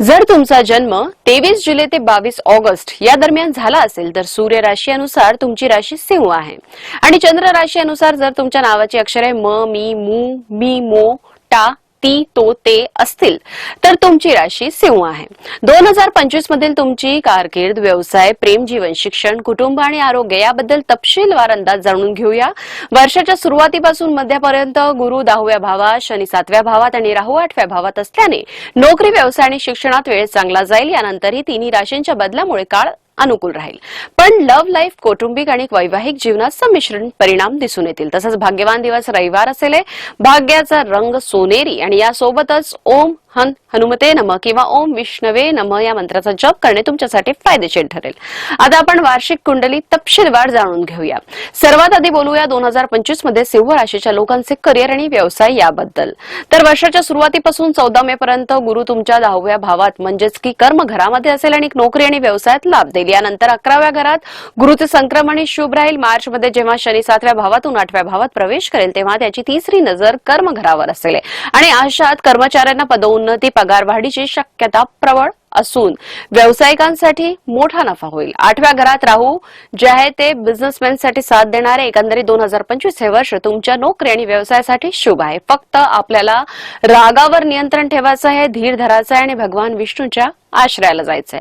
जर तुमचा जन्म तेवीस जुलै ते बावीस ऑगस्ट या दरम्यान झाला असेल तर सूर्य राशीनुसार तुमची राशी सिंह आहे. आणि चंद्र राशीनुसार जर तुमच्या नावाची अक्षरे म मी मू मी मो टा ती तो ते असतील तर तुमची राशी सिंह आहे. दोन हजार पंचवीस मधील तुमची कारकीर्द व्यवसाय प्रेम जीवन शिक्षण कुटुंब आणि आरोग्य याबद्दल तपशीलवार अंदाज जाणून घेऊया. वर्षाच्या सुरुवातीपासून मध्यापर्यंत गुरु दहाव्या भावात शनी सातव्या भावात आणि राहू आठव्या भावात असल्याने नोकरी व्यवसाय आणि शिक्षणात वेळ चांगला जाईल. यानंतरही तिन्ही राशींच्या बदलामुळे काळ अनुकूल राहील. पण लव्ह लाईफ कौटुंबिक आणि वैवाहिक जीवनात संमिश्रण परिणाम दिसून येतील. तसंच भाग्यवान दिवस रविवार असेल भाग्याचा रंग सोनेरी आणि यासोबतच ओम हन हनुमते नम किंवा ओम विष्णवे नम या मंत्राचा जप करणे तुमच्यासाठी फायदेशीर ठरेल. आता आपण वार्षिक कुंडली तपशीलवार जाणून घेऊया. सर्वात आधी बोलूया दोन हजार पंचवीसमध्ये सिंह राशीच्या लोकांचे करिअर आणि व्यवसाय याबद्दल. तर वर्षाच्या सुरुवातीपासून चौदा मे पर्यंत गुरु तुमच्या दहाव्या भावात म्हणजेच की कर्म घरामध्ये असेल आणि नोकरी आणि व्यवसायात लाभ देईल. यानंतर अकराव्या घरात गुरुचे संक्रमण हे शुभ राहील. मार्चमध्ये जेव्हा शनी सातव्या भावातून आठव्या भावात प्रवेश करेल तेव्हा त्याची तिसरी नजर कर्म घरावर असेल. आणि अशात कर्मचाऱ्यांना पदोन्नती पगारवाढीची शक्यता प्रबळ असून व्यावसायिकांसाठी मोठा नफा होईल. आठव्या घरात राहू जे आहे ते बिझनेसमॅनसाठी साथ देणारे एकंदरीत दोन हजार पंचवीस हे वर्ष तुमच्या नोकरी आणि व्यवसायासाठी शुभ आहे. फक्त आपल्याला रागावर नियंत्रण ठेवायचं आहे धीर धरायचं आहे आणि भगवान विष्णूच्या आश्रयाला जायचंय.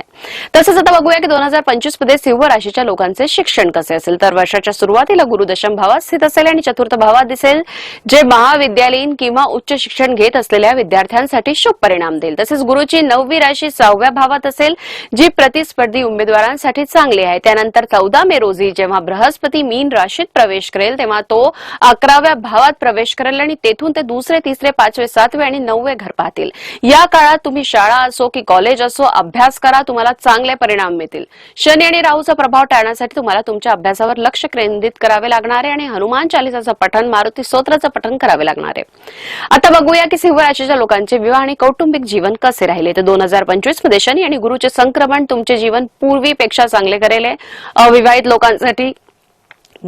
तसंच आता बघूया की दोन हजार पंचवीसमध्ये सिंह राशीच्या लोकांचे शिक्षण कसे असेल? तर वर्षाच्या सुरुवातीला गुरु दशम भावात स्थित असेल आणि चतुर्थ भावात दिसेल जे महाविद्यालयीन किंवा उच्च शिक्षण घेत असलेल्या विद्यार्थ्यांसाठी शुभ परिणाम देईल. तसेच गुरुची नववी राशी सहाव्या भावात असेल जी प्रतिस्पर्धी उमेदवारांसाठी चांगली आहे. त्यानंतर चौदा मे रोजी जेव्हा बृहस्पती मीन राशीत प्रवेश करेल तेव्हा तो अकराव्या भावात प्रवेश करेल आणि तेथून ते दुसरे तिसरे पाचवे सातवे आणि नववे घर पाहतील. या काळात तुम्ही शाळा असो की कॉलेज असो अभ्यास करा तुम्हाला चांगले परिणाम मिळतील. शनी आणि राहूचा प्रभाव टाळण्यासाठी तुम्हाला तुमच्या अभ्यासावर लक्ष केंद्रित करावे लागणार आहे आणि हनुमान चालिसाचं पठण मारुती स्तोत्राचं पठण करावे लागणार आहे. आता बघूया की सिंह राशीच्या लोकांचे विवाह आणि कौटुंबिक जीवन कसे राहिले? तर दोन हजार पंचवीस सूक्ष्म शनी आणि गुरुचे संक्रमण तुमचे जीवन पूर्वीपेक्षा चांगले करेल अविवाहित लोकांसाठी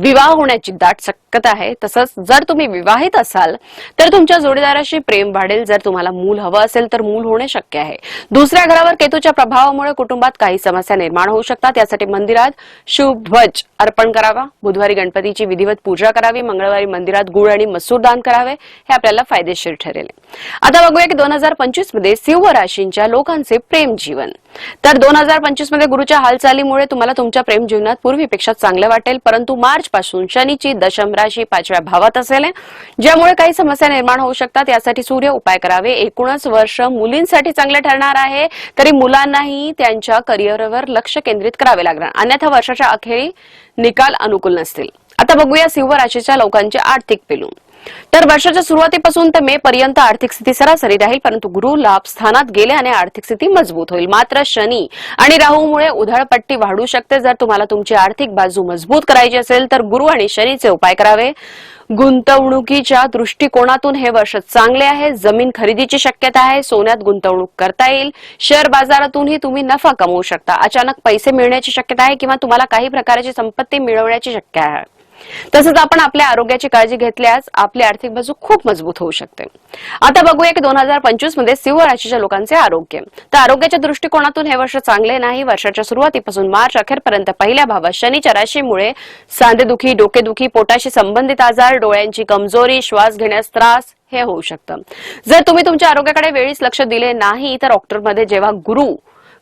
विवाह होण्याची दाट शक्यता आहे. तसंच जर तुम्ही विवाहित असाल तर तुमच्या जोडीदाराशी प्रेम वाढेल. जर तुम्हाला मूल हवं असेल तर मूल होणे शक्य आहे. दुसऱ्या घरावर केतूच्या प्रभावामुळे कुटुंबात काही समस्या निर्माण होऊ शकतात. यासाठी मंदिरात शुभ अर्पण करावा. बुधवारी गणपतीची विधिवत पूजा करावी. मंगळवारी मंदिरात गुळ आणि मसूर दान करावे. हे आपल्याला फायदेशीर ठरेल. आता बघूया की दोन हजार पंचवीसमध्ये सिंह राशींच्या लोकांचे प्रेम जीवन. तर दोन हजार पंचवीसमध्ये गुरुच्या हालचालीमुळे तुम्हाला तुमच्या प्रेम जीवनात पूर्वीपेक्षा चांगलं वाटेल. परंतु मार्च आजपासून शनीची दशम राशी पाचव्या भावात असेल. ज्यामुळे काही समस्या निर्माण होऊ शकतात. यासाठी सूर्य उपाय करावे. एकूणच वर्ष मुलींसाठी चांगले ठरणार आहे. तरी मुलांनाही त्यांच्या करिअरवर लक्ष केंद्रित करावे लागणार. अन्यथा वर्षाच्या अखेरी निकाल अनुकूल नसतील. आता बघूया सिंह राशीच्या लोकांचे आर्थिक पेलू. तर वर्षाच्या सुरुवातीपासून ते मे पर्यंत आर्थिक स्थिती सरासरी राहील परंतु गुरु लाभ स्थानात गेल्याने आर्थिक स्थिती मजबूत होईल. मात्र शनी आणि राहूमुळे उधळपट्टी वाढू शकते. जर तुम्हाला तुमची आर्थिक बाजू मजबूत करायची असेल तर गुरु आणि शनीचे उपाय करावे. गुंतवणुकीच्या दृष्टिकोनातून हे वर्ष चांगले आहे. जमीन खरेदीची शक्यता आहे. सोन्यात गुंतवणूक करता येईल. शेअर बाजारातूनही तुम्ही नफा कमवू शकता. अचानक पैसे मिळण्याची शक्यता आहे किंवा तुम्हाला काही प्रकारची संपत्ती मिळवण्याची शक्यता आहे. तसंच आपण आपल्या आरोग्याची काळजी घेतल्यास आपली आर्थिक बाजू खूप मजबूत होऊ शकते. आता बघूया की दोन हजार पंचवीसमध्ये सिंह राशीच्या लोकांचे आरोग्य. तर आरोग्याच्या दृष्टिकोनातून हे वर्ष चांगले नाही. वर्षाच्या सुरुवातीपासून मार्च अखेरपर्यंत पहिल्या भावात शनीच्या राशीमुळे सांधेदुखी डोकेदुखी पोटाशी संबंधित आजार डोळ्यांची कमजोरी श्वास घेण्यास त्रास हे होऊ शकतं. जर तुम्ही तुमच्या आरोग्याकडे वेळीच लक्ष दिले नाही तर ऑक्टोबरमध्ये जेव्हा गुरु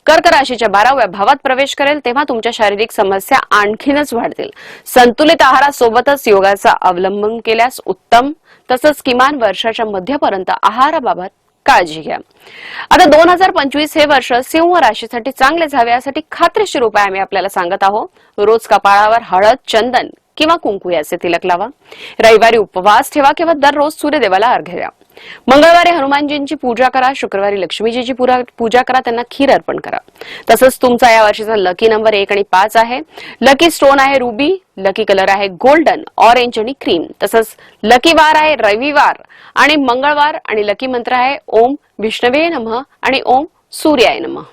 कर्क राशीच्या बाराव्या भावात प्रवेश करेल तेव्हा तुमच्या शारीरिक समस्या आणखीनच वाढतील. संतुलित आहारासोबतच योगाचा अवलंबन केल्यास उत्तम तसंच किमान वर्षाच्या मध्यपर्यंत आहाराबाबत काळजी घ्या. आता दोन हजार पंचवीस हे वर्ष सिंह राशीसाठी चांगले जावे यासाठी खात्रीशीर उपाय आम्ही आपल्याला सांगत आहोत. रोज कपाळावर हळद चंदन किंवा कुंकू याचे तिलक लावा. रविवारी उपवास ठेवा किंवा दररोज सूर्यदेवाला अर्घ्य द्या. मंगळवारी हनुमानजींची पूजा करा शुक्रवारी लक्ष्मीजीची पूजा करा त्यांना खीर अर्पण करा. तसंच तुमचा या वर्षाचा लकी नंबर एक आणि पाच आहे. लकी स्टोन आहे रुबी लकी कलर आहे गोल्डन ऑरेंज आणि क्रीम तसंच लकी वार आहे रविवार आणि मंगळवार आणि लकी मंत्र आहे ओम विष्णवे नमः आणि ओम सूर्याय नमः.